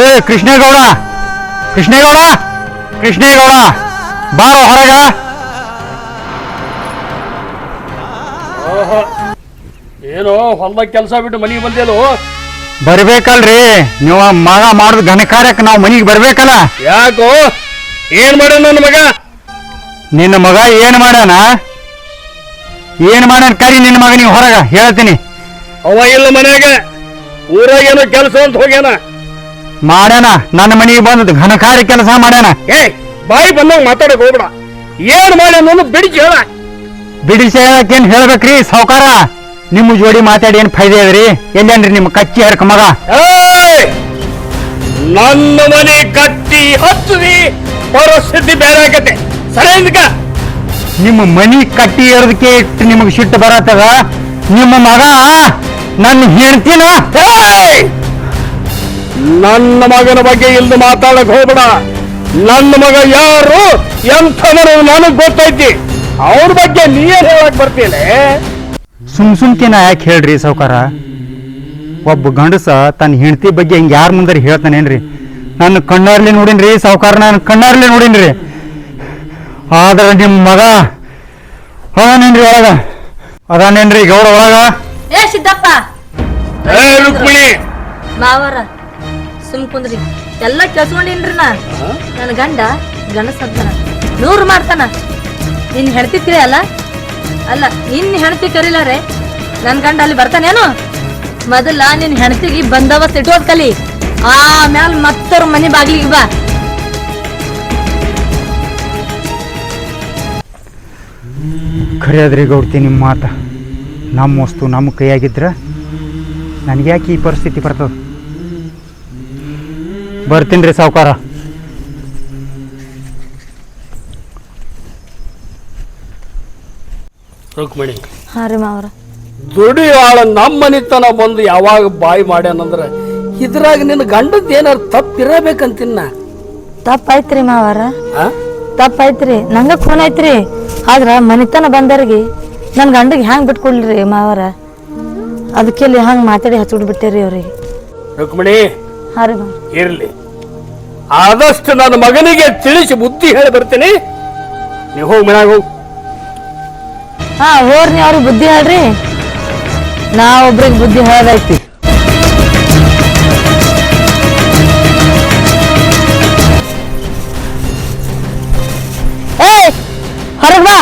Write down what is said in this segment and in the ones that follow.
ಏ ಕೃಷ್ಣೇಗೌಡ ಕೃಷ್ಣೇಗೌಡ ಕೃಷ್ಣೇಗೌಡ ಬಾರೋ ಹೊರಗ. ಏನೋ ಹೊಲ್ದಾಗ ಕೆಲಸ ಬಿಟ್ಟು ಮನೆಗೆ ಬಂದೇಲು? ಬರ್ಬೇಕಲ್ರಿ ನೀವು ಮಗ ಮಗ ಘನ ಘನಕಾರ್ಯಕ್ಕೆ ನಾವು ಮನೆಗೆ ಬರ್ಬೇಕಲ್ಲ. ಯಾಕೋ? ಏನ್ ಮಾಡ ನನ್ನ ಮಗ? ನಿನ್ನ ಮಗ ಏನು ಮಾಡ್ಯಾನ? ಏನು ಮಾಡ್ಯಾನ? ಕರಿ ನಿನ್ನ ಮಗ ನೀವು ಹೊರಗ ಹೇಳ್ತೀನಿ. ಅವ ಇಲ್ಲ ಮನ್ಯಾಗ ಊರಾಗ ಏನೋ ಕೆಲಸ ಅಂತ ಹೋಗ್ಯಾನ. ಮಾಡ್ಯಾನ? ನನ್ನ ಮನೆಗೆ ಬಂದ ಘನಕಾರಿ ಕೆಲಸ ಮಾಡ್ಯಾನ? ಏ ಬಾಯಿ ಬಂದಂಗ ಮಾತಾಡಕ್ ಹೋಗ್ಬೇಡ. ಏನ್ ಮಾಡಿ ಅನ್ನೋದು ಬಿಡಿಸಿ ಹೇಳ. ಬಿಡಿಸಿ ಹೇಳಕ್ಕೇನು ಹೇಳ್ಬೇಕ್ರಿ ಸಾವ್ಕಾರ? ನಿಮ್ಮ ಜೋಡಿ ಮಾತಾಡಿ ಏನು ಫೈದೆ ಅದ್ರಿ ಎಲ್ಲೇನ್ರಿ ನಿಮ್ಮ ಕಚ್ಚಿ ಹರಕ ಮಗ! ನನ್ನ ಮನೆ ಕಟ್ಟಿ ಹಚ್ಚಿ ಪರಿಸ್ಥಿತಿ ಬೇರೆ ಆಗತ್ತೆ ಸರಿ ನಿಮ್ಮ ಮನಿ ಕಟ್ಟಿ ಇರೋದಕ್ಕೆ ಇಟ್ಟು ನಿಮಗೆ ಸಿಟ್ಟು ಬರತ್ತದ? ನಿಮ್ಮ ಮಗ ನನ್ನ ಹೆಂಡ್ತಿನ! ನನ್ನ ಮಗನ ಬಗ್ಗೆ ಇಲ್ದು ಮಾತಾಡಕ್ ಹೋಗ್ಬೇಡ. ನನ್ನ ಮಗ ಯಾರು ಎಂಥವರು ನನಗ್ ಗೊತ್ತೈತಿ. ಅವ್ರ ಬಗ್ಗೆ ನೀನ್ ಹೇಳಕ್ ಬರ್ತೀನಿ ಸುಮ್ ಸುಮ್ಕಿನ ಯಾಕೆ ಹೇಳ್ರಿ ಸಾವ್ಕಾರ? ಒಬ್ಬ ಗಂಡಸ ತನ್ನ ಹೆಂಡತಿ ಬಗ್ಗೆ ಹಿಂಗೆ ಯಾರ ಮುಂದೆ ಹೇಳ್ತಾನೇನ್ರಿ? ನನ್ನ ಕಣ್ಣಾರ್ಲಿ ನೋಡಿನ್ರಿ ಸಾವ್ಕಾರ ನಾನು ಕಣ್ಣಾರ್ಲಿ ನೋಡಿನ್ರಿ. ಆದ್ರೆ ನಿಮ್ಮ ಮಗ ಅದಾನೇನ್ರಿ ಒಳಗ? ಅದಾನೇನ್ರಿ ಗೌಡ ಒಳಗ? ಏ ಸಿದ್ದಪ್ಪ. ಏ ರುಕ್ಮಿಣಿ. ಮಾವರ. ಸುಮ್ ಕುಂದ್ರಿ. ಎಲ್ಲ ಕೆಲ್ಸ್ಕೊಂಡಿನ್ರಿ ನಾ ನನ್ನ ಗಂಡ ಗಣಸ್ ಅಂತಾನ ನೂರು ಮಾಡ್ತಾನ. ನಿನ್ ಹೆಣ್ತಿತ್ರಿ ಅಲ್ಲ? ಅಲ್ಲ, ನಿನ್ ಹೆಣ್ತಿ ಕರೀಲಾರೆ? ನನ್ ಗಂಡ ಅಲ್ಲಿ ಬರ್ತಾನೇನು? ಮೊದಲ ನಿನ್ ಹೆಣ್ತಿಗಿ ಬಂದವ ಇಟ್ಕೋದ್ ಕಲಿ. ಆಮ್ಯಾಲ ಮತ್ತವ್ರ ಮನೆ ಬಾಗಿಲಿಗೆ ಬಾ. ಖರೆ ಗೌಡ್ತಿ ನಿಮ್ಮ ಮಾತ. ನಮ್ಮ ವಸ್ತು ನಮ್ಮ ಕೈಯಾಗಿದ್ರ ನನಗೆ ಯಾಕೆ ಈ ಪರಿಸ್ಥಿತಿ ಬರ್ತದ? ಬರ್ತೀನಿ ರೀ ಸಾವುಕಾರ. ರುಕ್ಮಿಣಿ ಹಾ ರೀ ಮಾವರ. ದುಡಿಯಾಳ ನಮ್ಮ ಮನಿತನ ಬಂದು ಯಾವಾಗ ಬಾಯಿ ಮಾಡ್ಯಾನಂದ್ರೆ ಇದ್ರಾಗ ನಿನ್ನ ಗಂಡದ್ ಏನಾರ ತಪ್ಪಿರಬೇಕಂತಿನ್ನ ತಪ್ಪಾಯ್ತ್ರಿ ಮಾವರ. ತಪ್ಪಾಯ್ತ್ರಿ. ನಂಗ ಫೋನ್ ಐತ್ರಿ ಆದ್ರ ಮನಿತನ ಬಂದವ್ರಿಗೆ ನನ್ನ ಗಂಡಗೆ ಹ್ಯಾಂಗ್ ಬಿಟ್ಕೊಡ್ಲಿ ಮಾವಾರ? ಅದಕ್ಕೆ ಇಲ್ಲಿ ಹಂಗ್ ಮಾತಾಡಿ ಹಚ್ಚಿಡ್ ರೀ ಅವ್ರಿಗೆ. ರುಕ್ಮಿಣಿ ಹಾ ರೀ ಮಾವರ ಇರ್ಲಿ. ಆದಷ್ಟು ನನ್ನ ಮಗನಿಗೆ ತಿಳಿಸಿ ಬುದ್ಧಿ ಹೇಳಿ ಬರ್ತೀನಿ. ನೀವು ಹೋಗಿ ಮನ್ಯಾಗ ಹೋಗಿ. ಹಾ ಹೋರ್ನಿ ಅವ್ರಿಗೆ ಬುದ್ಧಿ ಹೇಳ್ರಿ. ನಾ ಒಬ್ರಿಗೆ ಬುದ್ಧಿ ಹೇಳದೈತಿ. ಏಯ್ ಹೊರಗ್ ಬಾ.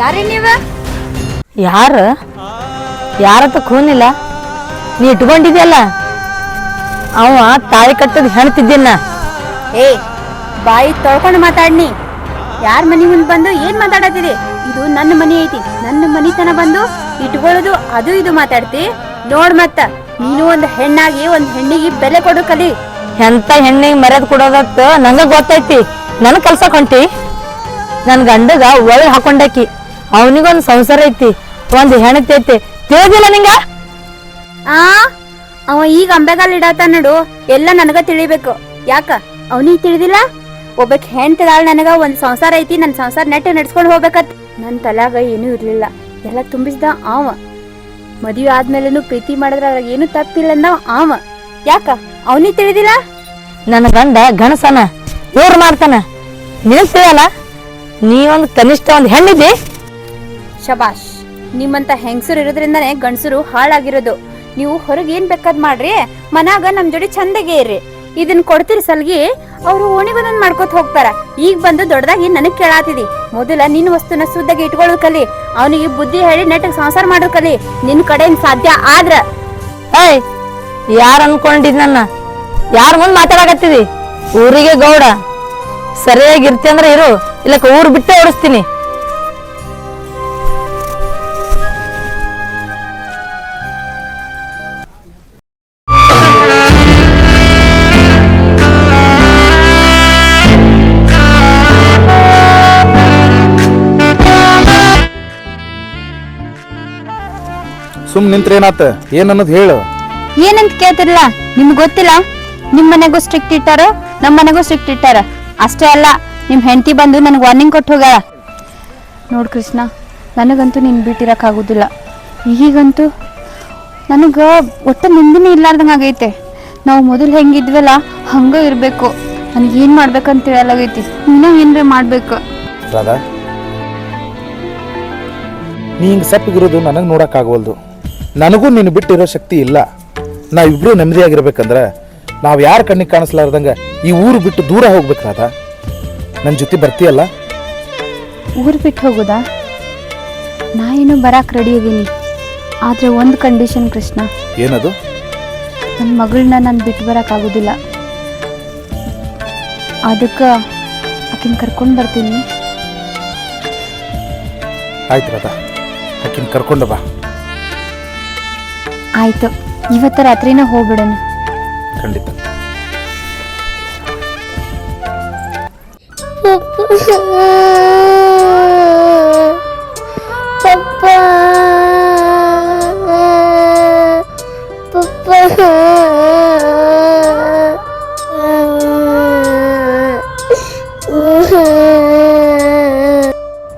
ಯಾರಿ ನೀವ? ಯಾರ? ಯಾರತ್ತ ಖೂನಿಲ್ಲ ನೀ ಇಟ್ಕೊಂಡಿದ್ಯಲ್ಲ? ಅವ ತಾಳಿ ಕಟ್ಟದ್ ಹೆಣ್ತಿದ್ದೀನ? ಏ ಬಾಯಿ ತೊಳ್ಕೊಂಡು ಮಾತಾಡ್ನಿ. ಯಾರ ಮನಿ ಮುಂದೆ ಬಂದು ಏನ್ ಮಾತಾಡತ್ತಿರಿ? ಇದು ನನ್ನ ಮನಿ ಐತಿ. ನನ್ನ ಮನಿತನ ಬಂದು ಇಟ್ಕೊಳ್ಳೋದು ಅದು ಇದು ಮಾತಾಡ್ತಿ. ನೋಡ್ ಮತ್ತ ನೀನು ಒಂದ್ ಹೆಣ್ಣಾಗಿ ಒಂದ್ ಹೆಣ್ಣಿಗೆ ಬೆಲೆ ಕೊಡು ಕಲಿ. ಎಂತ ಹೆಣ್ಣಿಗೆ ಮರ್ಯಾದ ಕೊಡೋದತ್ತ ನಂಗ ಗೊತ್ತೈತಿ. ನನ್ ಕೆಲ್ಸ ಕೊಂಟಿ. ನನ್ ಗಂಡಗ ಒಳ ಹಾಕೊಂಡಾಕಿ. ಅವನಿಗೊಂದ್ ಸಂಸಾರ ಐತಿ. ಒಂದ್ ಹೆಣತಿ ಐತಿ ತಿಳಿದಿಲ್ಲ ನಿಂಗ? ಆ? ಅವ ಈಗ ಅಂಬೆಗಾಲ್ ಇಡಾತ ನೋಡು ಎಲ್ಲ ನನಗ ತಿಳಿಬೇಕು. ಯಾಕ? ಅವನಿಗೆ ತಿಳಿದಿಲ್ಲ? ಒಬ್ಬಕ್ ಹೆಣ್ತದಾಳ ನನಗ ಒಂದ್ ಸಂಸಾರ ಐತಿ ನನ್ ಸಂಸಾರ ನೆಟ್ಟ ನಡ್ಸ್ಕೊಂಡ್ ಹೋಗ್ಬೇಕತ್. ನನ್ ತಲಾಗ ಏನೂ ಇರ್ಲಿಲ್ಲ. ಎಲ್ಲ ತುಂಬಿಸ್ದ ಆವ. ಮದುವೆ ಆದ್ಮೇಲೆನು ಪ್ರೀತಿ ಮಾಡಿದ್ರೆ ಅದ್ರಾಗ ಏನು ತಪ್ಪಿಲ್ಲ ಅಂದವ ಆವ. ಯಾಕ? ಅವನಿಗೆ ತಿಳಿದಿಲ್ಲ? ನನ್ನ ಗಂಡ ಗಣಸನ ಜೋರ್ ಮಾಡ್ತಾನ. ನಿಲ್ತೀಯಲ್ಲ ನೀ ಒಂದ್ ಕನಿಷ್ಠ ಒಂದ್ ಹೆಣ್ಣಿದ್ದಿ? ಶಬಾಷ್ ನಿಮ್ಮಂತ ಹೆಂಗಸರು ಇರೋದ್ರಿಂದನೇ ಗಂಡಸರು ಹಾಳಾಗಿರೋದು. ನೀವು ಹೊರಗೆ ಏನ್ ಬೇಕಾದ್ ಮಾಡ್ರಿ? ಮನಾಗ ನಮ್ ಜೋಡಿ ಚಂದಗೆ ಇರ್ರಿ. ಇದನ್ ಕೊಡ್ತೀರಿ ಸಲ್ಗಿ, ಅವ್ರು ಓಣಿಗೊಂದೊಂದ್ ಮಾಡ್ಕೊತ ಹೋಗ್ತಾರ. ಈಗ ಬಂದು ದೊಡ್ಡದಾಗಿ ನನಗ್ ಕೇಳಾತಿದಿ. ಮೊದಲ ನಿನ್ ವಸ್ತುನ ಸುದ್ದಾಗಿ ಇಟ್ಕೊಳ್ಳೋದ್ ಕಲಿ. ಅವನಿಗೆ ಬುದ್ಧಿ ಹೇಳಿ ನೆಟ್ಟಗ್ ಸಂಸಾರ ಮಾಡೋದ್ ಕಲಿ. ನಿನ್ ಕಡೆಯಿಂದ ಸಾಧ್ಯ ಆದ್ರ. ಏಯ್, ಯಾರು ಅನ್ಕೊಂಡಿದ್ ನನ್ನ ಯಾರ ಮುಂದ್ ಮಾತಾಡಕತ್ತಿದಿ? ಊರಿಗೆ ಗೌಡ. ಸರಿಯಾಗಿ ಇರ್ತಿ ಅಂದ್ರೆ ಇರು. ಇಲ್ಲಕ್ಕ ಊರ್ ಬಿಟ್ಟೆ ಓಡಿಸ್ತೀನಿ. ಸುಮ್ ನಿಂತ್ರೇನಾತ ಏನ್ ಅನ್ನೋದ್ ಹೇಳು. ಏನಂತ ಕೇಳ್ತಿರಲ್ಲ ನಿಮ್ಗೆ ಗೊತ್ತಿಲ್ಲ? ನಿಮ್ ಮನೆಗೂ ಸ್ಟ್ರಿಕ್ಟ್ ಇಟ್ಟಾರ ನಮ್ ಮನೆಗೂ ಸ್ಟ್ರಿಕ್ಟ್ ಇಟ್ಟಾರ? ಅಷ್ಟೇ ಅಲ್ಲ ನಿಮ್ ಹೆಂಡತಿ ಬಂದು ನನಗೆ ವಾರ್ನಿಂಗ್ ಕೊಟ್ಟು ಹೋಗ್ಯಾಳ. ನೋಡ್ ಕೃಷ್ಣ ನನಗಂತೂ ನಿನ್ ಬಿಟ್ಟಿರಕ್ ಆಗುದಿಲ್ಲ ಈಗಂತೂ ನನಗೆ ಒಟ್ಟು ನಿಂದಿನೇ ಇರ್ಲಾರ್ದಂಗೆ ಆಗೈತೆ. ನಾವು ಮೊದಲು ಹೆಂಗಿದ್ವಲ್ಲ ಹಂಗ ಇರಬೇಕು. ನನಗೆ ಏನ್ ಮಾಡ್ಬೇಕಂತ ತಿಳಿಯಲಾಗೈತಿ ಇನ್ನೂ ಏನ್ರ ಮಾಡ್ಬೇಕು. ರಾಧಾ ನೀ ಹಿಂಗೆ ಸಪ್ಪಗಿರೋದು ನನಗೆ ನೋಡೋಕ್ಕಾಗವಲ್ದು. ನನಗೂ ನೀನು ಬಿಟ್ಟಿರೋ ಶಕ್ತಿ ಇಲ್ಲ. ನಾವಿಬ್ರು ನೆಮ್ಮದಿಯಾಗಿರ್ಬೇಕಂದ್ರೆ ನಾವು ಯಾರ ಕಣ್ಣಿಗೆ ಕಾಣಿಸ್ಲಾರ್ದಂಗೆ ಈ ಊರು ಬಿಟ್ಟು ದೂರ ಹೋಗ್ಬೇಕಾದ ನನ್ನ ಜೊತೆ ಬರ್ತೀಯಲ್ಲ? ಊರು ಬಿಟ್ಟು ಹೋಗೋದಾ? ನಾ ಏನು ಬರಕ್ಕೆ ರೆಡಿ ಇದ್ದೀನಿ ಆದರೆ ಒಂದು ಕಂಡೀಷನ್ ಕೃಷ್ಣ. ಏನದು? ನನ್ನ ಮಗಳನ್ನ ನಾನು ಬಿಟ್ಟು ಬರೋಕ್ಕಾಗೋದಿಲ್ಲ ಅದಕ್ಕೆ ಆಕಿನ ಕರ್ಕೊಂಡು ಬರ್ತೀನಿ. ಆಯ್ತು ರಾಧಾ ಆಕಿನ ಕರ್ಕೊಂಡು ಬಾ. ಆಯ್ತು ಇವತ್ತು ರಾತ್ರಿನೇ ಹೋಗ್ಬಿಡೋಣ ಖಂಡಿತ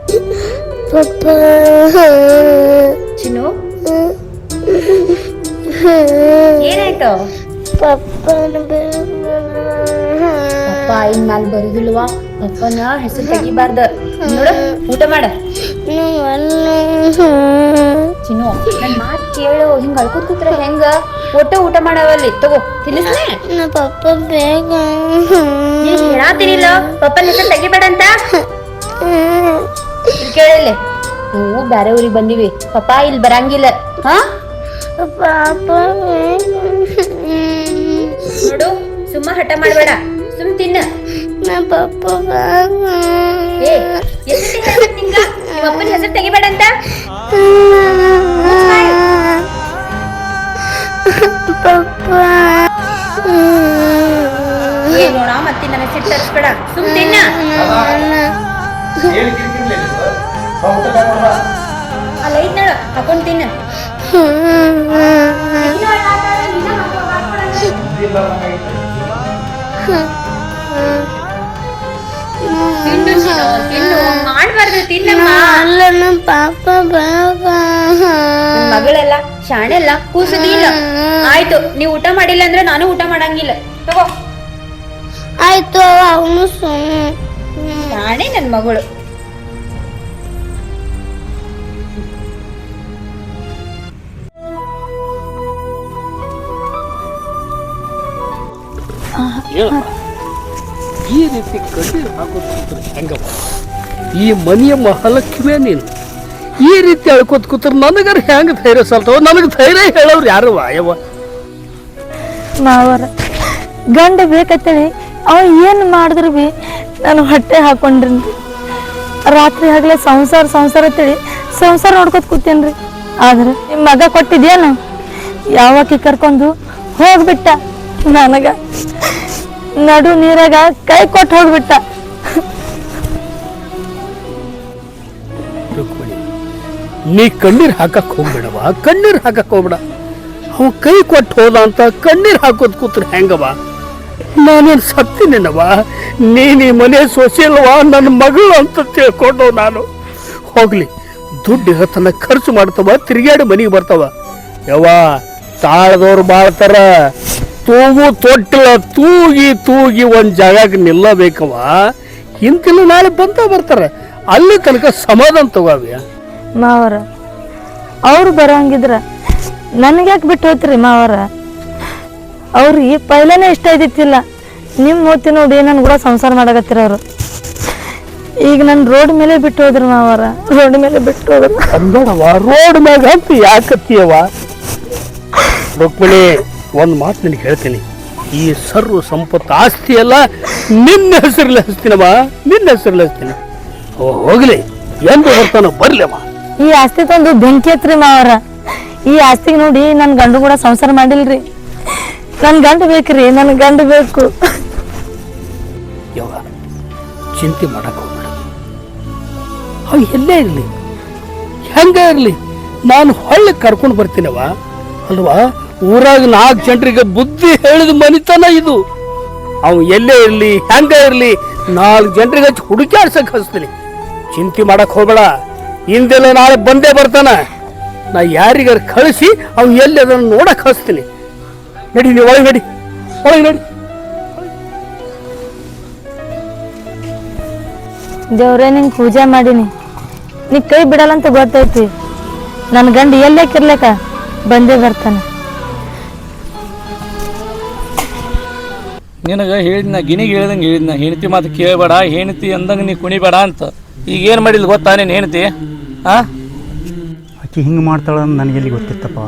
ಚಿನ್ನು ಏನಾಯ್ತು? ಪಪ್ಪ ಇನ್ ಮ್ಯಾಲ ಬರುದಿಲ್ವಾ? ಪಪ್ಪನ ಹೆಸರು ತೆಗಿಬಾರ್ದ. ನೋಡ ಊಟ ಮಾಡ. ಚಿನ್ನು ನನ್ ಮಾತ್ ಕೇಳು. ಹಿಂಗ ಅಳ್ಕೊತ್ ಕೂತ್ರ ಹೆಂಗ? ಒಟ್ಟ ಊಟ ಮಾಡವಲ್ಲಿ. ತಗೋ ತಿನ್ನಿಸ್ನೆ ಪಪ್ಪ ಬೇಗ. ಹೇಳಾತಿನಿಲ್ಲ. ಪಪ್ಪನ ಹೆಸರು ತೆಗಿಬೇಡ ಅಂತ ಇಲ್ಲಿ. ಕೇಳಿಲ್ಲ ನಾವು ಬ್ಯಾರೆ ಊರಿಗೆ ಬಂದಿವಿ. ಪಪ್ಪ ಇಲ್ಲಿ ಬರಂಗಿಲ್ಲ. ಹಾ? ಪಾಪ ನೋಡು ಸುಮ್ಮ ಹಠ ಮಾಡಬೇಡ. ಸುಮ್ ತಿನ್ನ. ನಮ್ಮ ಪಪ್ಪ ಏ ಎಷ್ಟ್ ಹೇಳ್ಬೇಕು ನಿಂಗ? ನಿಮ್ಮ ಅಪ್ಪನ ಹೆಸರು ತೆಗಿಬೇಡ ಅಂತ? ಪಪ್ಪ ಏ ನೋಡ ಮತ್ತೆ ನನ್ನ ಸಿಟ್ಟು ತರಿಸ್ಬೇಡ. ಸುಮ್ ತಿನ್ನ. ಅಲ್ಲ ಐತ್ ನೋಡು ಹಾಕೊಂಡ್ ತಿನ್ನು. ಮಾಡ್ಬಾರ್ದು ತಿನ್ನಮ್ಮ. ಅಲ್ಲ ನಮ್ಮ ಪಾಪ. ನನ್ ಮಗಳೆಲ್ಲ ಶಾಣೆಲ್ಲ ಕೂಸುದಿಲ್ಲ ಆಯ್ತು ನೀವು ಊಟ ಮಾಡಿಲ್ಲ ಅಂದ್ರೆ ನಾನು ಊಟ ಮಾಡಂಗಿಲ್ಲ. ತಗೋ. ಆಯ್ತು ಅವನು ಶಾಣೆ ನನ್ನ ಮಗಳು. ಈ ರೀತಿ ಕಟ್ಟಿ ಹಾಕೋದ್ರೆ ಹೆಂಗಪ್ಪ ಈ ಮನೆಯ ಮಹಾಲಕ್ಷ್ಮಿ ನೀನು. ಈ ರೀತಿ ಅಳ್ಕೋತ ಕೂತ್ರ ನನಗಾರ ಹೆಂಗ ಧೈರ್ಯ ಸಲ್ತವ ನನಗೆ ಧೈರ್ಯ ಹೇಳೋರು ಯಾರು ವಾಯವ ಮಾವರ, ಗಂಡ ಬೇಕತ್ತೇಳಿ ಅವ ಏನು ಮಾಡಿದ್ರು ಬಿ ನಾನು ಹೊಟ್ಟೆ ಹಾಕೊಂಡ್ರಿ ರಾತ್ರಿ ಹಗಲ ಸಂಸಾರ ಸಂಸಾರ ಅಂತೇಳಿ ಸಂಸಾರ ನೋಡ್ಕೊತ ಕೂತೇನ್ರಿ. ಆದ್ರೆ ನಿಮ್ಮ ಮಗ ಕೊಟ್ಟಿದ್ಯಾನ? ಯಾವಾಕಿ ಕರ್ಕೊಂಡು ಹೋಗ್ಬಿಟ್ಟ ನನಗ. ನಡು ನೀರಾಗ ಕೈ ಕೊಟ್ಟು ಹೋಗ್ಬಿಟ್ಟ. ನೀ ಕಣ್ಣೀರ್ ಹಾಕಕ್ ಹೋಗ್ಬೇಡವ ಕಣ್ಣೀರ್ ಹಾಕಕ್ ಹೋಗ್ಬೇಡ. ಅವ ಕೈ ಕೊಟ್ಟು ಹೋದ ಅಂತ ಕಣ್ಣೀರ್ ಹಾಕೋದ್ ಕೂತ್ರ ಹೆಂಗವ ನಾನೇನ್ ಸತ್ತಿನೇನವ ನೀನ್ ಈ ಮನೆ ಸೊಸೆಲ್ವಾ ನನ್ನ ಮಗಳು ಅಂತ ತಿಳ್ಕೊಂಡು ನಾನು. ಹೋಗ್ಲಿ, ದುಡ್ಡು ಇರತನ ಖರ್ಚು ಮಾಡ್ತವ ತಿರುಗಾಡಿ ಮನೆಗೆ ಬರ್ತವ. ಯವ್ವ ತಾಳದವ್ರು ಬಾಳ್ತಾರ. ತೂಗು ತೊಟ್ಟಿಲ ತೂಗಿ ತೂಗಿ ಒಂದು ಜಾಗಕ್ಕೆ ನಿಲ್ಲಬೇಕವ ಇಂತಿಲ್ಲ ನಾಳೆ ಬಂತ ಬರ್ತಾರೆ. ಅಲ್ಲಿ ತನಕ ಸಮಾಧಾನ ತಗೋವ್ಯ ಮಾವರ ಅವ್ರು ಬರೋಂಗಿದ್ರ ನನಗ್ಯಾಕೆ ಬಿಟ್ಟು ಹೋತ್ರಿ ಮಾವರ? ಅವ್ರಿಗೆ ಪೈಲನೇ ಇಷ್ಟ ಇದ್ದಿತ್ತಿಲ್ಲ. ನಿಮ್ಮ ಮೂತಿ ನೋಡಿ ನನ್ನ ಕೂಡ ಸಂಸಾರ ಮಾಡಕತ್ತಿರ ಅವರು. ಈಗ ನನ್ನ ರೋಡ್ ಮೇಲೆ ಬಿಟ್ಟು ಹೋದ್ರು ಮಾವರ ರೋಡ್ ಮೇಲೆ ಬಿಟ್ಟು ಹೋದ್ರು. ರೋಡ್ ಮ್ಯಾಗ ಅಂತ ಯಾಕತ್ತೀಯವ ರುಕ್ಮಿಣಿ ಒಂದು ಮಾತು ನಿನಗೆ ಹೇಳ್ತೀನಿ. ಈ ಸರ್ವ ಸಂಪತ್ತು ಆಸ್ತಿ ಎಲ್ಲ ನಿನ್ನ ಹೆಸರಲ್ಲಿ ಹಚ್ತೀನವ ನಿನ್ನ ಹೆಸರಲ್ಲಿ ಓ ಹೋಗ್ಲಿ ಎಂದು ಬರ್ತಾನ ಬರ್ಲವ ಈ ಆಸ್ತಿ ತಂದು ಬೆಂಕಿ ಹತ್ರಿ ಮಾವರ ಈ ಆಸ್ತಿಗೆ ನೋಡಿ ನನ್ನ ಗಂಡು ಕೂಡ ಸಂಸಾರ ಮಾಡಿಲ್ರಿ. ನನ್ನ ಗಂಡು ಬೇಕ್ರಿ ನನ್ನ ಗಂಡು ಬೇಕು. ಯವ್ವ ಚಿಂತೆ ಮಾಡಕ್ ಹೋಗ್ಬೇಡ. ಅವ್ ಎಲ್ಲೇ ಇರಲಿ ಹೆಂಗ ಇರಲಿ ನಾನು ಹೊಳ್ಳಿ ಕರ್ಕೊಂಡು ಬರ್ತೀನವ ಅಲ್ವಾ? ಊರಾಗ ನಾಲ್ಕು ಜನರಿಗೆ ಬುದ್ಧಿ ಹೇಳಿದ ಮನಿತನ ಇದು. ಅವ್ ಎಲ್ಲೇ ಇರಲಿ, ಹೆಂಗ ಇರಲಿ, ನಾಲ್ಕು ಜನರಿಗೆ ಹಚ್ಚಿ ಹುಡುಕಾಡ್ಸಕ್ ಹಚ್ತೀನಿ. ಚಿಂತೆ ಮಾಡಕ್ ಹೋಗಬೇಡ. ಹಿಂದೆಲ್ಲ ನಾಳೆ ಬಂದೇ ಬರ್ತಾನ. ನಾ ಯಾರಿಗಾರ ಕಳಿಸಿ ಅವ್ನು ಎಲ್ಲಿ ಅದನ್ನ ನೋಡಕ್ ಹಸ್ತೀನಿ ನಡಿ, ನೀವು ಒಳಗೆ ನಡಿ. ಒಳಗೆ ನಡಿ. ದೇವ್ರೇ ನಿಂಗೆ ಪೂಜೆ ಮಾಡೀನಿ. ನೀ ಕೈ ಬಿಡಲ್ಲ ಅಂತ ಗೊತ್ತೈತಿ. ನನ್ನ ಗಂಡ ಎಲ್ಲೇ ಎಲ್ಲೇಕಿರ್ಲಕ ಬಂದೇ ಬರ್ತಾನೆ. ನಿನಗೆ ಹೇಳಿದ್ನ, ಗಿಣಿಗೆ ಹೇಳ್ದಂಗೆ ಹೇಳಿದ್ನ, ಹೆಂಡತಿ ಮಾತು ಕೇಳಬೇಡ, ಹೆಂಡತಿ ಅಂದಂಗೆ ನೀ ಕುಣಿಬೇಡ ಅಂತ. ಈಗ ಏನು ಮಾಡಿಲ್ಲ ಗೊತ್ತಾ ನೀನು ಹೆಂಡತಿ? ಆ? ಆಕೆ ಹಿಂಗೆ ಮಾಡ್ತಾಳೆ ಅಂತ ನನಗೆ ಎಲ್ಲಿ ಗೊತ್ತಿತ್ತಪ್ಪ?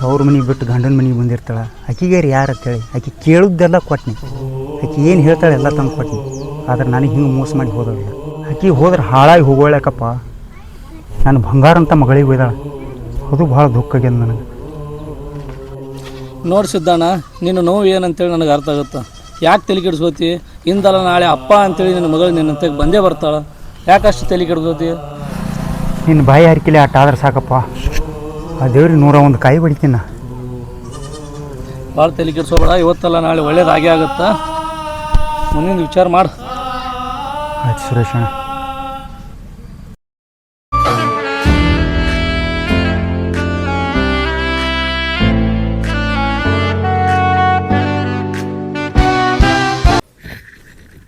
ತವ್ರ ಮನೆಗೆ ಬಿಟ್ಟು ಗಂಡನ ಮನೆಗೆ ಬಂದಿರ್ತಾಳೆ. ಆಕಿಗೆ ಯಾರು ಅಂತೇಳಿ? ಆಕೆ ಕೇಳುದ್ದೆಲ್ಲ ಕೊಟ್ನಿ. ಆಕೆ ಏನು ಹೇಳ್ತಾಳೆ ಎಲ್ಲ ತಂದು ಕೊಟ್ನಿ. ಆದ್ರೆ ನನಗೆ ಹಿಂಗೆ ಮೋಸ ಮಾಡಿ ಹೋದಳಿಲ್ಲ ಆಕಿ ಹೋದ್ರೆ ಹಾಳಾಗಿ ಹೋಗೋಳ್ಯಾಕಪ್ಪ ನಾನು ಬಂಗಾರ ಅಂತ ಮಗಳಿಗೆ ಒಯ್ದಾಳೆ ಅದು ಭಾಳ ದುಃಖ ಆಗ್ಯದ ನನಗೆ. ನೋಡಿ ಸಿದ್ದಣ್ಣ ನಿನ್ನ ನೋವು ಏನಂತೇಳಿ ನನಗೆ ಅರ್ಥ ಆಗುತ್ತೆ? ಯಾಕೆ ತಲೆ ಕೆಡಿಸ್ಕೋತಿ? ಇಂದಲ್ಲ ನಾಳೆ ಅಪ್ಪ ಅಂತೇಳಿ ನಿನ್ನ ಮಗಳು ನಿನ್ನಂತೆ ಬಂದೇ ಬರ್ತಾಳೆ. ಯಾಕಷ್ಟು ತಲೆ ಕೆಡ್ಕೋತಿ ನಿನ್ನ ಬಾಯಿ ಹರಿಕೆಲೆ ಆಟ ಆದ್ರೆ ಸಾಕಪ್ಪ. ಆ ದೇವ್ರಿಗೆ ನೂರ ಒಂದು ಕಾಯಿ ಬಡಿತೀನಿ. ಭಾಳ ತಲೆ ಕೆಡಿಸ್ಕೋಬೇಡ ಇವತ್ತಲ್ಲ ನಾಳೆ ಒಳ್ಳೇದಾಗೇ ಆಗುತ್ತಾ? ಮುಂದಿನ ವಿಚಾರ ಮಾಡು. ಆಯ್ತು ಸುರೇಶಣ್ಣ.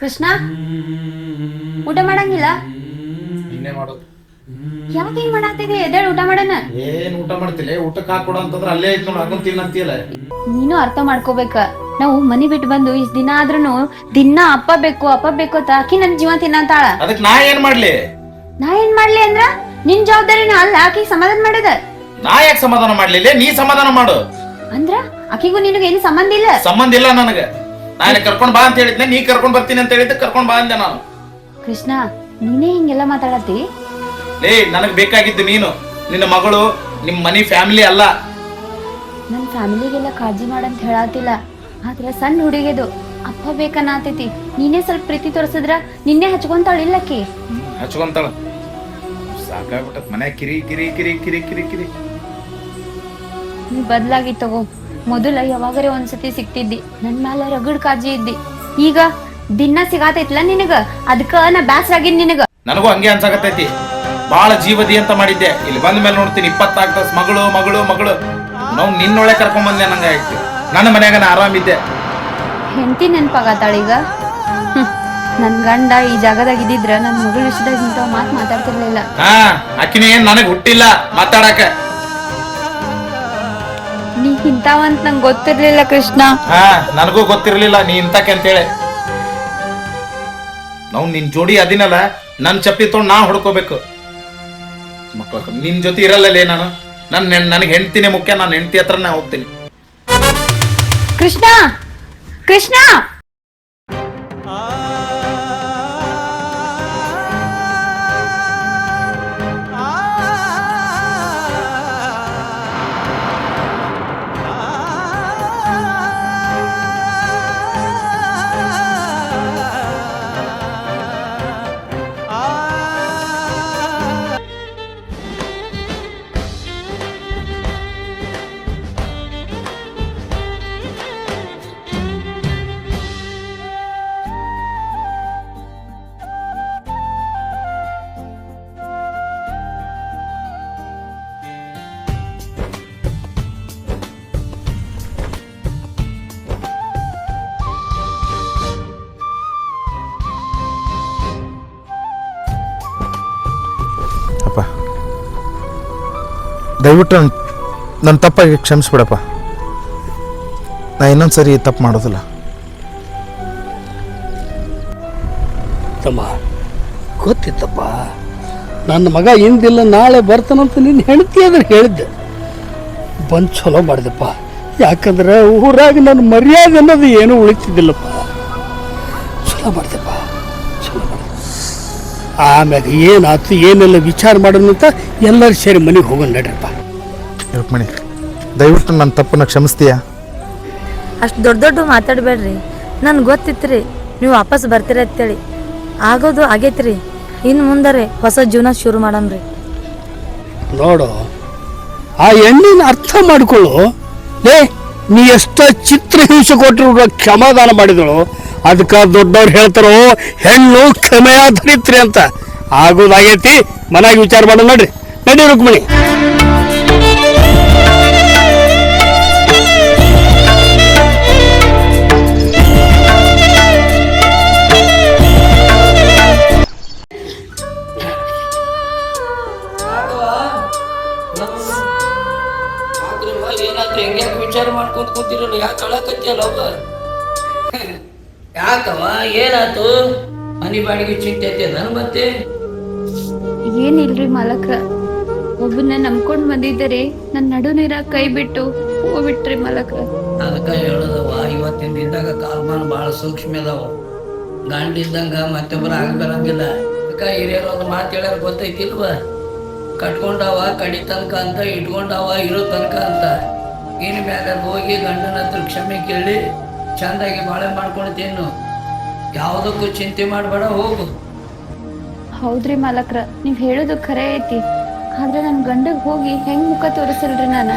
ಕೃಷ್ಣ? ಊಟ ಮಾಡಂಗಿಲ್ಲ? ಇನ್ನೇ ಮಾಡೋದು. ಯಾಕೆ ಹಿಂಗ್ ಮಾಡಾತಿದಿ? ಎದ್ದೇಳು ಊಟ ಮಾಡನ? ಏನ್ ಊಟ ಮಾಡ್ತಿಲ್ಲ? ಊಟಕ್ಕೆ ಹಾಕೊಡ ಅಂತಂದ್ರೆ ಅಲ್ಲೇ ಐತ್ ನೋಡಿ ಹಾಕೊಂಡ್ ತಿನ್ನಂತೀಯಲ್ಲ. ನೀನು ಅರ್ಥ ಮಾಡ್ಕೋಬೇಕ. ನಾವು ಮನಿ ಬಿಟ್ಟು ಬಂದು ಇಷ್ಟ ದಿನ ಆದ್ರೂ ದಿನ ಅಪ್ಪ ಬೇಕು ಅಪ್ಪ ಬೇಕು ಅಂತ ಆಕಿ ನನ್ ಜೀವ ತಿನ್ನಂತಾಳ. ಅದಕ್ಕೆ ನಾ ಏನ್ ಮಾಡ್ಲಿ? ನಾ ಏನ್ ಮಾಡ್ಲಿ ಅಂದ್ರ ನಿನ್ ಜವಾಬ್ದಾರಿನ ಅಲ್ಲ ಆಕಿ ಸಮಾಧಾನ ಮಾಡದ. ನಾ ಯಾಕೆ ಸಮಾಧಾನ ಮಾಡ್ಲಿಲ್ಲ? ನೀ ಸಮಾಧಾನ ಮಾಡು. ಅಂದ್ರ ಆಕಿಗೂ ನಿನಗೆ ಏನು ಸಂಬಂಧ ಇಲ್ಲ? ಸಂಬಂಧ ಇಲ್ಲ ನನಗೆ. ನಾನು ಕರ್ಕೊಂಡ್ ಬಾ ಅಂತ ಹೇಳಿದ್ನೆ ನೀ ಕರ್ಕೊಂಡ್ ಬರ್ತೀನಿ ಅಂತ ಹೇಳಿದ್ದೆ ಕರ್ಕೊಂಡ್ ಬಾ ಅಂದೆ ನಾನು. ಕೃಷ್ಣ ನೀನೇ ಹಿಂಗೆಲ್ಲ ಮಾತಾಡತ್ತಿ? ಲೇ ನನಗ್ ಬೇಕಾಗಿದ್ದು ನೀನು. ನಿನ್ನ ಮಗಳು ನಿಮ್ ಮನಿ ಫ್ಯಾಮಿಲಿ ಅಲ್ಲ. ನನ್ನ ಫ್ಯಾಮಿಲಿಗೆಲ್ಲ ಕಾಳಜಿ ಮಾಡಂತ ಹೇಳಾತಿಲ್ಲ. ಆದ್ರೆ ಸಣ್ಣ ಹುಡುಗಿದು ಅಪ್ಪ ಬೇಕನ್ನಾತೈತಿ. ನೀನೇ ಸ್ವಲ್ಪ ಪ್ರೀತಿ ತೋರಿಸಿದ್ರ ನಿನ್ನೆ ಹಚ್ಕೊಂತಾಳ ಇಲ್ಲಕ್ಕಿ? ಹಚ್ಕೊಂತಾಳ. ಸಾಕಾಗ್ಬಿಟ್ಟ ಮನೆ ಕಿರಿ ಕಿರಿ ಕಿರಿ ಕಿರಿ ಕಿರಿ ಕಿರಿ. ನೀ ಬದ್ಲಾಗಿ ತಗೋ. ಮೊದಲ ಯಾವಾಗರೆ ಒಂದ್ಸತಿ ಸಿಕ್ತಿದ್ದಿ ನನ್ ಮ್ಯಾಲ ರಗಡ್ ಕಾಜಿ ಇದ್ದಿ. ಈಗ ದಿನ ಸಿಗಾತೈತ್ಲ ನಿನಗ? ಅದಕ್ಕ ನಾ ಬ್ಯಾಸ್ರ ಆಗಿನ್ ನಿನಗ. ನನಗೂ ಹಂಗೆ ಅನ್ಸಾಕತ್ತೈತಿ. ಬಾಳ ಜೀವದಿ ಅಂತ ಮಾಡಿದ್ದೆ. ಇಲ್ಲಿ ಬಂದ ಮೇಲೆ ನೋಡ್ತೀನಿ ಇಪ್ಪತ್ನಾಲ್ಕು ತಾಸು ಮಗಳು ಮಗಳು ಮಗಳು. ನಾವು ನಿನ್ನೊಳೆ ಕರ್ಕೊಂಡ್ ಬಂದೆ ನಂಗ ಆಯ್ತು. ನನ್ನ ಮನ್ಯಾಗ ನಾ ಆರಾಮಿದ್ದೆ. ಹೆಂಡತಿ ನೆನ್ಪಾಗತ್ತಾಳೀಗ. ನನ್ ಗಂಡ ಈ ಜಾಗದಾಗ ಇದ್ದಿದ್ರ ನನ್ ಮಗಳು ಇಷ್ಟ ಮಾತ್ ಮಾತಾಡ್ತಿರ್ಲಿಲ್ಲ. ಹಾ ಅಕ್ಕಿನ ಏನ್ ನನಗ್ ಹುಟ್ಟಿಲ್ಲ ಮಾತಾಡಕ ನೀ ಇಂಥವಂತ ನಂಗೆ ಗೊತ್ತಿರ್ಲಿಲ್ಲ ಕೃಷ್ಣ. ಹಾ ನನಗೂ ಗೊತ್ತಿರ್ಲಿಲ್ಲ ನೀ ಇಂತಕ್ಕೆ ಅಂತೇಳಿ. ನಾವು ನಿನ್ ಜೋಡಿ ಅದಿನಲ್ಲ ನನ್ನ ಚಪ್ಪಿ ತೊಗೊಂಡು ನಾ ಹೊಡ್ಕೋಬೇಕು. ಮಕ್ಕಳ ನಿನ್ ಜೊತೆ ಇರಲ್ಲಲೇ ನಾನು. ನನ್ನ ನನಗೆ ಹೆಂಡ್ತಿನೇ ಮುಖ್ಯ ನಾನು ಹೆಂಡತಿ ಹತ್ರನೇ ಹೋಗ್ತೀನಿ. ಕೃಷ್ಣ ಕೃಷ್ಣ! ದಯವಿಟ್ಟು ನನ್ನ ತಪ್ಪಾಗಿ ಕ್ಷಮಿಸ್ಬಿಡಪ್ಪ. ನಾ ಇನ್ನೊಂದು ಸರಿ ತಪ್ಪು ಮಾಡೋದಿಲ್ಲ. ತಮ್ಮ, ಗೊತ್ತಿತ್ತಪ್ಪ. ನನ್ನ ಮಗ ಹಿಂದಿಲ್ಲ, ನಾಳೆ ಬರ್ತಾನಂತ ನಿನ್ನ ಹೆಂಡತಿ ಅಂದ್ರೆ ಹೇಳಿದ್ದೆ. ಬಂದು ಚಲೋ ಮಾಡಿದೆಪ್ಪ. ಯಾಕಂದ್ರೆ ಊರಾಗ ನನ್ನ ಮರ್ಯಾದೆ ಅನ್ನೋದು ಏನೂ ಉಳಿತಿದ್ದಿಲ್ಲಪ್ಪ. ಚಲೋ ಮಾಡಿದೆಪ್ಪ, ಚಲೋ ಆಮ್ಯಾಗ ಏನಾಯ್ತು, ಏನೆಲ್ಲ ವಿಚಾರ ಮಾಡೋಣ ಅಂತ ಎಲ್ಲರೂ ಸೇರಿ ಮನೆಗೆ ಹೋಗೋಣ ನಡ್ರಪ್ಪ. ರುಕ್ಮಿಣಿ ದಯವಿಟ್ಟು ನನ್ನ ತಪ್ಪನ್ನ ಕ್ಷಮಿಸ್ತೀಯಾ? ಅಷ್ಟು ದೊಡ್ಡ ದೊಡ್ಡ ಮಾತಾಡಬೇಡ್ರಿ. ನನ್ಗೆ ರೀ ನೀವು ವಾಪಸ್ ಬರ್ತೀರಿ ಅಂತೇಳಿ. ಆಗೋದು ಆಗೈತ್ರಿ. ಇನ್ನು ಮುಂದರೆ ಹೊಸ ಜೀವನ ಶುರು ಮಾಡಮ್ರಿ. ನೋಡು ಆ ಹೆಣ್ಣಿನ ಅರ್ಥ ಮಾಡ್ಕೊಳ್ಳು. ಲೇ ನೀ ಎಷ್ಟ ಚಿತ್ರ ಹಿಂಸೆ ಕೊಟ್ಟರು ಕ್ಷಮಾದಾನ ಮಾಡಿದಳು. ಅದಕ್ಕೆ ದೊಡ್ಡವ್ರು ಹೇಳ್ತಾರೋ ಹೆಣ್ಣು ಕ್ಷಮೆಯ ಧರಿತ್ರಿ ಅಂತ. ಆಗೋದಾಗೈತಿ ಮನ್ಯಾಗ ವಿಚಾರ ಮಾಡೋಣ ನೋಡ್ರಿ. ನಡಿ ರುಕ್ಮಿಣಿ. ಏನಾಯ್ತು ಹೆಂಗ್ಯಾಕೆ ವಿಚಾರ ಮಾಡ್ಕೊಂತ ಕೂತಿರಲ್ಲ ಯಾಕೆ ಅಳಕತ್ತಿಯಲ್ಲ ಒಬ್ಬ ಯಾಕವ ಏನಾಯ್ತು? ಮನಿ ಬಾಡಿಗೆ ಚಿಂತೆ ಐತೆ ಮತ್ತೆ? ಏನಿಲ್ರಿ ಮಾಲಕ್ರ? ಒಬ್ಬನ ನಂಬ್ಕೊಂಡ್ ಬಂದಿದ್ದರಿ ನನ್ನ ನಡು ನೀರ ಕೈ ಬಿಟ್ಟು ಹೋಗ್ಬಿಟ್ರಿ ಮಾಲಕ್ರ. ಅದಕ್ಕ ಹೇಳದವ ಇವತ್ತಿನ ದಿನದಾಗ ಕಾಲ್ಮಾನ ಭಾಳ ಸೂಕ್ಷ್ಮ ಅದಾವ ಗಂಡಿದ್ದಂಗ ಮತ್ತೊಬ್ಬರ ಆಗ್ಬರಂಗಿಲ್ಲ. ಅದಕ್ಕ ಹಿರಿಯರು ಒಂದು ಮಾತು ಹೇಳ್ಯಾರ ಗೊತ್ತೈತಿಲ್ವ? ಕಟ್ಕೊಂಡವ ಕಡಿ ತನಕ ಅಂತ ಇಟ್ಕೊಂಡವ ಇರೋ ತನಕ ಅಂತ. ಇನ್ ಮೇಲೆ ಹೋಗಿ ಗಂಡನ ಹತ್ರ ಕ್ಷಮೆ ಕೇಳಿ ಚಂದಾಗಿ ಬಾಳೆ ಮಾಡ್ಕೊಂಡು ತಿನ್ನು. ಯಾವುದಕ್ಕೂ ಚಿಂತೆ ಮಾಡಬೇಡ ಹೋಗು. ಹೌದ್ರಿ ಮಾಲಕ್ರ ನೀವ್ ಹೇಳೋದು ಖರೆ ಐತಿ. ಆದ್ರೆ ನನ್ ಗಂಡಗ್ ಹೋಗಿ ಹೆಂಗ್ ಮುಖ ತೋರಿಸಲ್ರಿ ನಾನು?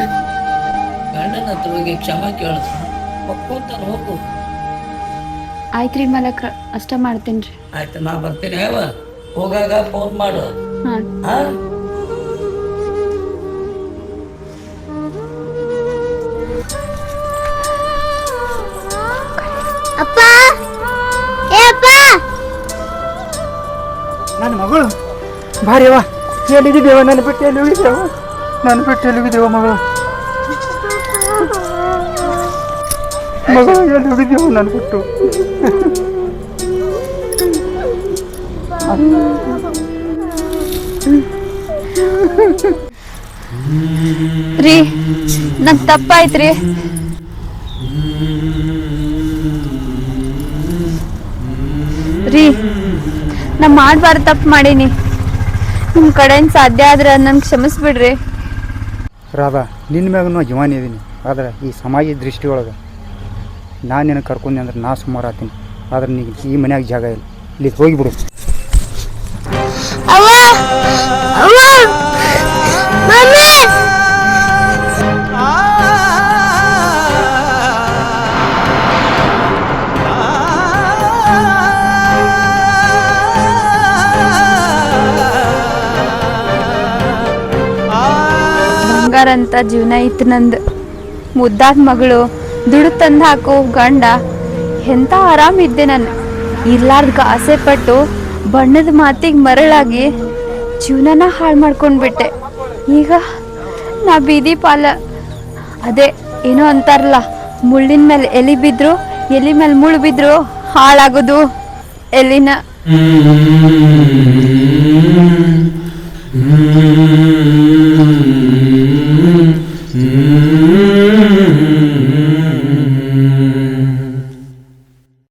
ಗಂಡನ ಹತ್ರ ಹೋಗಿ ಕ್ಷಮೆ ಕೇಳಿದ್ರು ಒಪ್ಕೊಂತಾನೆ ಹೋಗು. ಆಯ್ತ್ರಿ ಮಾಲಕ್ರ ಅಷ್ಟ ಮಾಡ್ತೇನ್ರಿ. ಆಯ್ತು ನಾ ಬರ್ತೀನಿ ಹೋಗಾಗ ಫೋನ್ ಮಾಡು. ಹಾ. ಹಾ? ಅಪ್ಪ? ಏ ಅಪ್ಪ? ನನ್ನ ಮಗಳು ಭಾರಿ ಅವ್ವ ಎಲ್ಲಿಗಿದ್ದೇವ ನನ್ನ ಬಿಟ್ಟು ಎಲ್ಲಿ ಹೋಗಿದ್ದೇವ ನನ್ನ ಬಿಟ್ಟು ಎಲ್ಲಿ ಹೋಗಿದ್ದೇವ ಮಗಳು? ಮಗಳು ಎಲ್ಲಿ ಹೋಗಿದ್ದೇವ ನನ್ನ ಬಿಟ್ಟು ರೀ ನನ್ ತಪ್ಪಾಯ್ತ್ರಿ. ರೀ. ನಾ ಮಾಡಬಾರ್ದು ತಪ್ಪು ಮಾಡೀನಿ. ನಿಮ್ಮ ಕಡೆಯಿಂದ ಸಾಧ್ಯ ಆದ್ರೆ ನನ್ ಕ್ಷಮಿಸ್ಬಿಡ್ರಿ. ರಾಧಾ ನಿನ್ನ ಮ್ಯಾಗ ಜವಾನಿ ಇದೀನಿ. ಆದ್ರೆ ಈ ಸಮಾಜ ದೃಷ್ಟಿಯೊಳಗೆ ನಾನು ನಿನಗೆ ಕರ್ಕೊಂಡೆ ಅಂದ್ರೆ ನಾ ಸುಮಾರು ಆತೀನಿ. ಆದ್ರೆ ನೀ ಈ ಮನ್ಯಾಗ ಜಾಗ ಇಲ್ಲ. ಇಲ್ಲಿ ಹೋಗಿಬಿಡು ಬಂಗಾರ ಅಂತ ಜೀವನ ಇತ್ತು ನಂದು. ಮುದ್ದಾದ ಮಗಳು ದುಡ್ಡು ತಂದು ಹಾಕು ಗಂಡ, ಎಂತ ಆರಾಮಿದ್ದೆ ನಾನು. ಇರ್ಲಾರ್ದಕ್ಕೆ ಆಸೆ ಪಟ್ಟು ಬಣ್ಣದ ಮಾತಿಗೆ ಮರಳಾಗಿ ಜೀವನನ ಹಾಳು ಮಾಡ್ಕೊಂಡ್ಬಿಟ್ಟೆ ಈಗ ನಾ ಬೀದಿ ಪಾಲ. ಅದೇ, ಏನೋ ಅಂತಾರಲ್ಲ, ಮುಳ್ಳಿನ ಮೇಲೆ ಎಲಿ ಬಿದ್ರು, ಎಲಿ ಮೇಲೆ ಮುಳ್ಳು ಬಿದ್ರು ಹಾಳಾಗೋದು ಎಲಿನ. Mm-hmm. Mm-hmm. mm-hmm.